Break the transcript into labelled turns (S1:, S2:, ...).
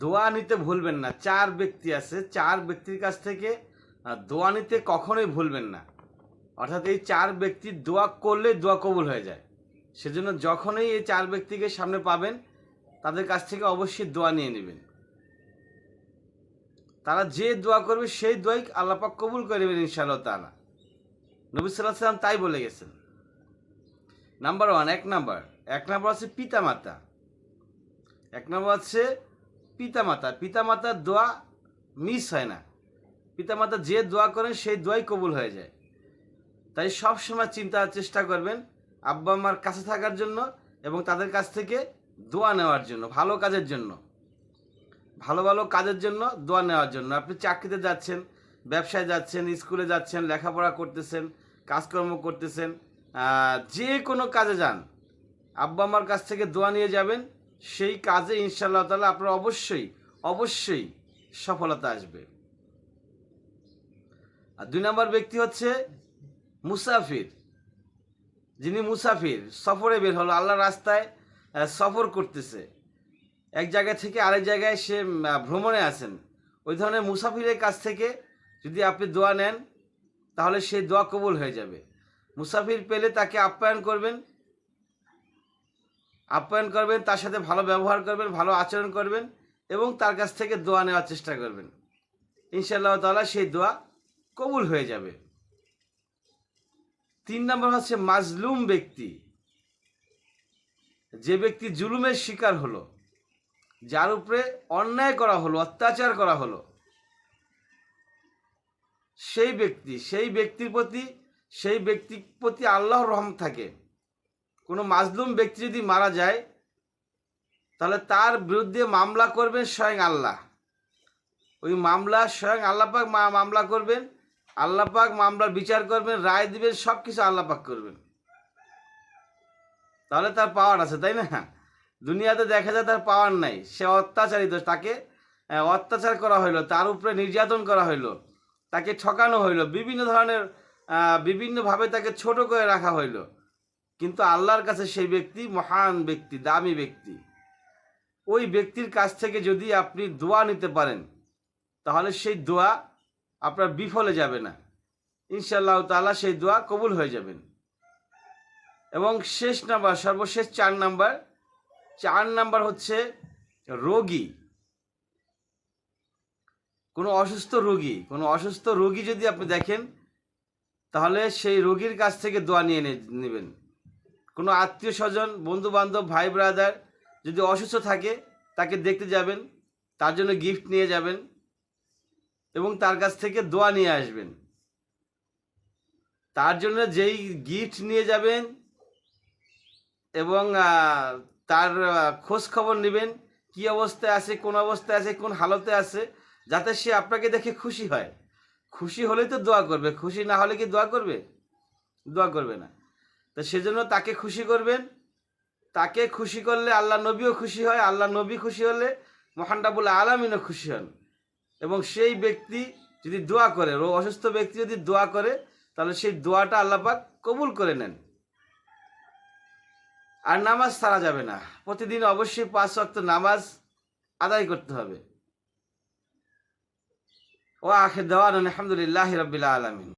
S1: দোয়া নিতে ভুলবেন না। চার ব্যক্তি আছে, চার ব্যক্তির কাছ থেকে দোয়া নিতে কখনোই ভুলবেন না। অর্থাৎ এই চার ব্যক্তি দোয়া করলে দোয়া কবুল হয়ে যায়। সেজন্য যখনই এই চার ব্যক্তিকে সামনে পাবেন, তাদের কাছ থেকে অবশ্যই দোয়া নিয়ে নেবেন। তারা যে দোয়া করবে, সেই দোয়াই আল্লাপাক কবুল করে নেবেন ইনশাআল্লাহ তালা নবী সাল্লাহ সাল্লাম তাই বলে গেছেন। নাম্বার ওয়ান এক নাম্বার এক নাম্বার হচ্ছে পিতামাতা। এক নম্বর হচ্ছে পিতামাতা। পিতামাতার দোয়া মিস হয় না। পিতামাতা যে দোয়া করেন, সেই দোয়াই কবুল হয়ে যায়। তাই সব সময় চিন্তার চেষ্টা করবেন আব্বা আম্মার কাছে থাকার জন্য এবং তাদের কাছ থেকে দোয়া নেওয়ার জন্য, ভালো কাজের জন্য। ভালো ভালো কাজের জন্য দোয়া নেওয়ার জন্য। আপনি চাকরিতে যাচ্ছেন, ব্যবসায় যাচ্ছেন, স্কুলে যাচ্ছেন, লেখাপড়া করতেছেন, কাজকর্ম করতেছেন যে কোনো কাজে যান, আব্বা আমার কাছ থেকে দোয়া নিয়ে যাবেন সেই কাজে ইনশাআল্লাহ তালা আপনার অবশ্যই অবশ্যই সফলতা আসবে। আর দুই নম্বর ব্যক্তি হচ্ছে মুসাফির। যিনি মুসাফির, সফরে বের হলো, আল্লাহ রাস্তায় সফর করতেছে। এক জায়গা থেকে আরেক জায়গায় সে ভ্রমণে আছেন। ওই ধরনের মুসাফিরের কাছ থেকে যদি আপনি দোয়া নেন, তাহলে সেই দোয়া কবুল হয়ে যাবে। মুসাফির পেলে তাকে আপ্যায়ন করবেন আপ্যায়ন করবেন, তার সাথে ভালো ব্যবহার করবেন, ভালো আচরণ করবেন এবং তার কাছ থেকে দোয়া নেওয়ার চেষ্টা করবেন। ইনশাআল্লাহ তালা সেই দোয়া কবুল হয়ে যাবে। তিন নম্বর হচ্ছে মাজলুম ব্যক্তি। যে ব্যক্তি জুলুমের শিকার হলো, যার উপরে অন্যায় করা হলো, অত্যাচার করা হলো, সেই ব্যক্তি, সেই ব্যক্তির প্রতি, সেই ব্যক্তির প্রতি আল্লাহর রহম থাকে। কোনো মাজলুম ব্যক্তি যদি মারা যায়, তাহলে তার বিরুদ্ধে মামলা করবেন স্বয়ং আল্লাহ। ওই মামলা, স্বয়ং আল্লাপাক মা মামলা করবেন আল্লাপাক মামলার বিচার করবেন, রায় দিবেন সব কিছু আল্লাপাক করবেন। তাহলে তার পাওয়ার আছে, তাই না? দুনিয়াতে দেখা যায় তার পাওয়ার নাই, সে অত্যাচারিত, তাকে অত্যাচার করা হইল, তার উপরে নির্যাতন করা হইল, তাকে ঠকানো হইল, বিভিন্ন ধরনের বিভিন্নভাবে তাকে ছোট করে রাখা হইল। কিন্তু আল্লাহর কাছে সেই ব্যক্তি মহান ব্যক্তি, দামি ব্যক্তি। ওই ব্যক্তির কাছ থেকে যদি আপনি দোয়া নিতে পারেন, তাহলে সেই দোয়া আপনার বিফলে যাবে না। ইনশাআল্লাহ তাআলা সেই দোয়া কবুল হয়ে যাবেন। এবং শেষ নাম্বার, সর্বশেষ চার নাম্বার চার নাম্বার হচ্ছে রোগী। কোনো অসুস্থ রোগী, কোনো অসুস্থ রোগী যদি আপনি দেখেন, তাহলে সেই রোগীর কাছ থেকে দোয়া নিয়ে নেবেন। কোনো আত্মীয় স্বজন বন্ধু বান্ধব ভাই ব্রাদার যদি অসুস্থ থাকে, তাকে দেখতে যাবেন, তার জন্য গিফট নিয়ে যাবেন এবং তার কাছ থেকে দোয়া নিয়ে আসবেন। তার জন্য যেই গিফট নিয়ে যাবেন এবং তার খোঁজ খবর নেবেন, কি অবস্থায় আছে, কোন অবস্থায় আছে, কোন হালতে আছে, যাতে সে আপনাকে দেখে খুশি হয়। খুশি হলেই তো দোয়া করবে, খুশি না হলে কি দোয়া করবে? দোয়া করবে না। তো সেজন্য তাকে খুশি করবেন। তাকে খুশি করলে আল্লাহ নবীও খুশি হয়, আল্লাহ নবী খুশি হলে মহানরাবুল আলমিনও খুশি হন। এবং সেই ব্যক্তি যদি দোয়া করে রো অসুস্থ ব্যক্তি যদি দোয়া করে, তাহলে সেই দোয়াটা আল্লাপাক কবুল করে নেন। আর নামাজ ছাড়া যাবে না। প্রতিদিন অবশ্যই পাঁচ ওয়াক্ত নামাজ আদায় করতে হবে। ও আখের দেওয়ান আলহামদুলিল্লাহ রবিল্লা আলমিন।